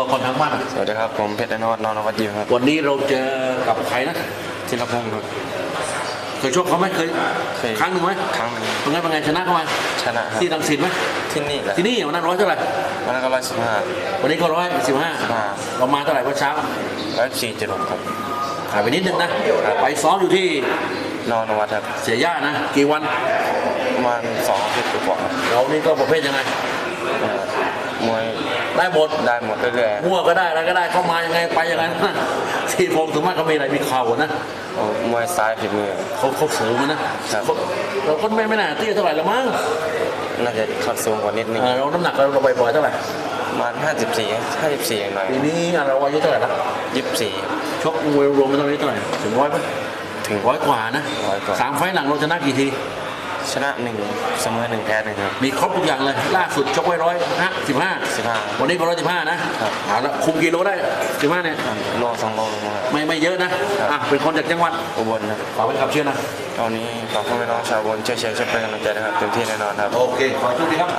ตัวคนทั้งบ้านสวัสดีครับผมเพชรอนอดนอนวัดยิมครับวันนี้เราเจอกับใครนะธีรพงศ์ครับเคยชกเขาไหมเคยเคยครั้งหนึ่งไหมครั้งหนึ่งเป็นไงเป็นไงชนะเขาไหมชนะครับที่ตังสินไหมที่นี่แหละที่นี่วันนั้นร้อยเท่าไหร่วันนั้นก็ร้อยสิบห้าวันนี้ก็ร้อยสิบห้าอ่าเรามาเท่าไหร่เมื่อเช้าร้อยสี่จุดหกครับหายไปนิดนึงนะไปซ้อมอยู่ที่นอนวัดครับเสียย่านะ กี่วันประมาณสองอาทิตย์กว่าๆครับเรานี่ก็ประเภทยังไงเอ่อมวย ได้หมดได้หมดเรื่อยมั่วก็ได้อะไรก็ได้เข้ามายังไงไปยังไงนะที่พงศ์สมมติเขามีอะไรมีเข่านะๆโอ้มวยซ้ายฝีมือ เขาเขาสูงนะครับ เขาเราก็ไม่ไม่น่าเตี้ยเท่าไหร่ละมั้งน่าจะขัดสูงกว่านิดนึงเออเราน้ำหนักเราเราไปปล่อยๆเท่าไหร่ประมาณห้าสิบสี่ห้าสิบสี่หน่อยปีนี้เราอายุเท่าไหร่ละยี่สิบสี่ชกมวยรวมกันตอนนี้เท่าไหร่ถึงร้อยไหมถึงร้อยกว่านะร้อยกว่า สามไฟล์หลังเราชนะกี่ที ชนะหนึ่งเสมอหนึ่งแพ้หนึ่งครับ มีครบทุกอย่างเลย ล่าสุดชกไว้ร้อยห้าสิบห้า15วันนี้ก็ร้อยสิบห้านะครับเอาละคุมกิโลได้สิบห้าเนี่ยโลสองโลลงมาครับ ไม่ไม่เยอะนะอะเป็นคนจากจังหวัดอุบลครับฝากไว้ขับเชื่อนะตอนนี้ฝากพ่อแม่น้องชาวอุบนช่วยเชียร์ช่วยเป็นกำลังใจนะครับเต็มที่แน่นอนครับ โอเคขอโชคดีครับ